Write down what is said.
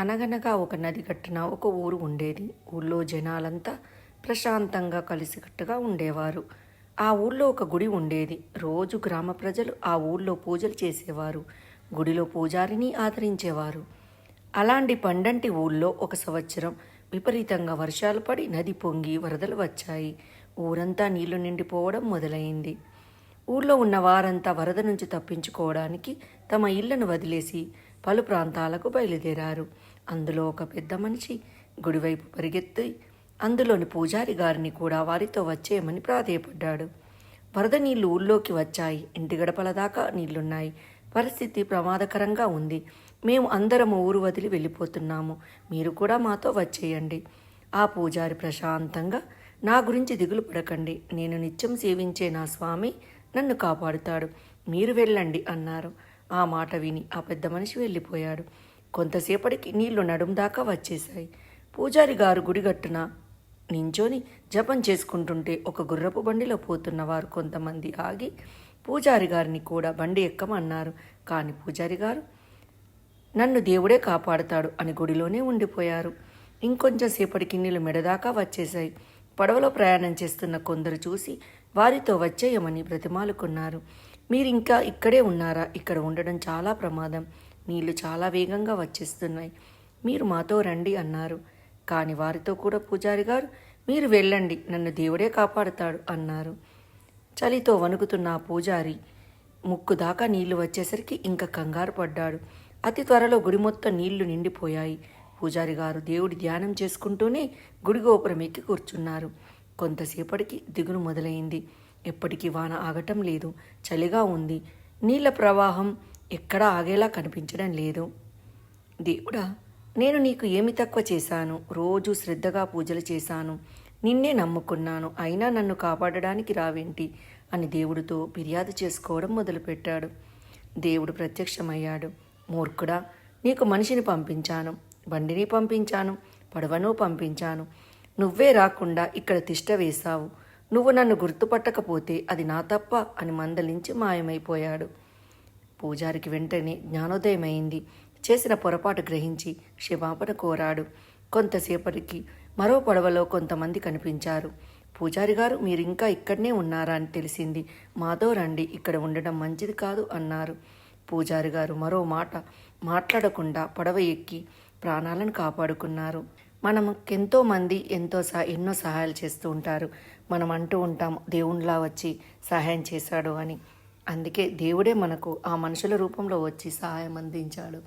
అనగనగా ఒక నది గట్టున ఒక ఊరు ఉండేది. ఊళ్ళో జనాలంతా ప్రశాంతంగా కలిసికట్టుగా ఉండేవారు. ఆ ఊళ్ళో ఒక గుడి ఉండేది. రోజు గ్రామ ప్రజలు ఆ ఊళ్ళో పూజలు చేసేవారు. గుడిలో పూజారిని ఆదరించేవారు. అలాంటి పండంటి ఊళ్ళో ఒక సంవత్సరం విపరీతంగా వర్షాలు పడి నది పొంగి వరదలు వచ్చాయి. ఊరంతా నీళ్ళు నిండిపోవడం మొదలైంది. ఊళ్ళో ఉన్న వారంతా వరద నుంచి తప్పించుకోవడానికి తమ ఇళ్ళను వదిలేసి పలు ప్రాంతాలకు బయలుదేరారు. అందులో ఒక పెద్ద మనిషి గుడివైపు పరిగెత్తి అందులోని పూజారి గారిని కూడా వారితో వచ్చేయమని ప్రాధేయపడ్డాడు. వరద నీళ్ళు ఊళ్ళోకి వచ్చాయి. ఇంటి గడపల దాకా నీళ్ళున్నాయి. పరిస్థితి ప్రమాదకరంగా ఉంది. మేము అందరం ఊరు వదిలి వెళ్ళిపోతున్నాము. మీరు కూడా మాతో వచ్చేయండి. ఆ పూజారి ప్రశాంతంగా నా గురించి దిగులు పడకండి. నేను నిత్యం సేవించే నా స్వామి నన్ను కాపాడుతాడు. మీరు వెళ్ళండి అన్నారు. ఆ మాట విని ఆ పెద్ద మనిషి వెళ్ళిపోయాడు. కొంతసేపటికి నీళ్ళు నడుం దాకా వచ్చేశాయి. పూజారి గారు గుడిగట్టున నించొని జపం చేసుకుంటుంటే ఒక గుర్రపు బండిలో పోతున్న వారు కొంతమంది ఆగి పూజారి గారిని కూడా బండి ఎక్కమన్నారు. కానీ పూజారి గారు నన్ను దేవుడే కాపాడుతాడు అని గుడిలోనే ఉండిపోయారు. ఇంకొంచెం సేపటికి నీళ్ళు మెడదాకా వచ్చేశాయి. పడవలో ప్రయాణం చేస్తున్న కొందరు చూసి వారితో వచ్చేయమని బ్రతిమాలుకున్నారు. మీరు ఇంకా ఇక్కడే ఉన్నారా? ఇక్కడ ఉండడం చాలా ప్రమాదం. నీళ్ళు చాలా వేగంగా వచ్చేస్తున్నాయి. మీరు మాతో రండి అన్నారు. కానీ వారితో కూడా పూజారి గారు మీరు వెళ్ళండి నన్ను దేవుడే కాపాడుతాడు అన్నారు. చలితో వణుకుతున్న ఆ పూజారి ముక్కు దాకా నీళ్ళు వచ్చేసరికి ఇంకా కంగారు పడ్డాడు. అతి త్వరలో గుడి మొత్తం నీళ్ళు నిండిపోయాయి. పూజారి గారు దేవుడి ధ్యానం చేసుకుంటూనే గుడి గోపురం ఎక్కి కూర్చున్నారు. కొంతసేపటికి దిగులు మొదలైంది. ఎప్పటికీ వాన ఆగటం లేదు. చలిగా ఉంది. నీళ్ళ ప్రవాహం ఎక్కడా ఆగేలా కనిపించడం లేదు. దేవుడా నేను నీకు ఏమి తక్కువ చేశాను? రోజు శ్రద్ధగా పూజలు చేశాను. నిన్నే నమ్ముకున్నాను. అయినా నన్ను కాపాడడానికి రావేంటి? అని దేవుడితో ఫిర్యాదు చేసుకోవడం మొదలుపెట్టాడు. దేవుడు ప్రత్యక్షమయ్యాడు. మూర్ఖుడా నీకు మనిషిని పంపించాను. బండిని పంపించాను. పడవను పంపించాను. నువ్వే రాకుండా ఇక్కడ తిష్ట వేశావు. నువ్వు నన్ను గుర్తుపట్టకపోతే అది నా తప్ప అని మందలించి మాయమైపోయాడు. పూజారికి వెంటనే జ్ఞానోదయమైంది. చేసిన పొరపాటు గ్రహించి క్షమాపణ కోరాడు. కొంతసేపటికి మరో పడవలో కొంతమంది కనిపించారు. పూజారి గారు మీరు ఇంకా ఇక్కడనే ఉన్నారా? అని తెలిసింది. మాతో రండి ఇక్కడ ఉండడం మంచిది కాదు అన్నారు. పూజారి గారు మరో మాట మాట్లాడకుండా పడవ ఎక్కి ప్రాణాలను కాపాడుకున్నారు. మనకెంతో మంది ఎంతో సహా ఎన్నో సహాయాలు చేస్తూ ఉంటారు. మనం అంటూ ఉంటాం దేవునిలా వచ్చి సహాయం చేశాడు అని. అందుకే దేవుడే మనకు ఆ మనుషుల రూపంలో వచ్చి సహాయం అందించాడు.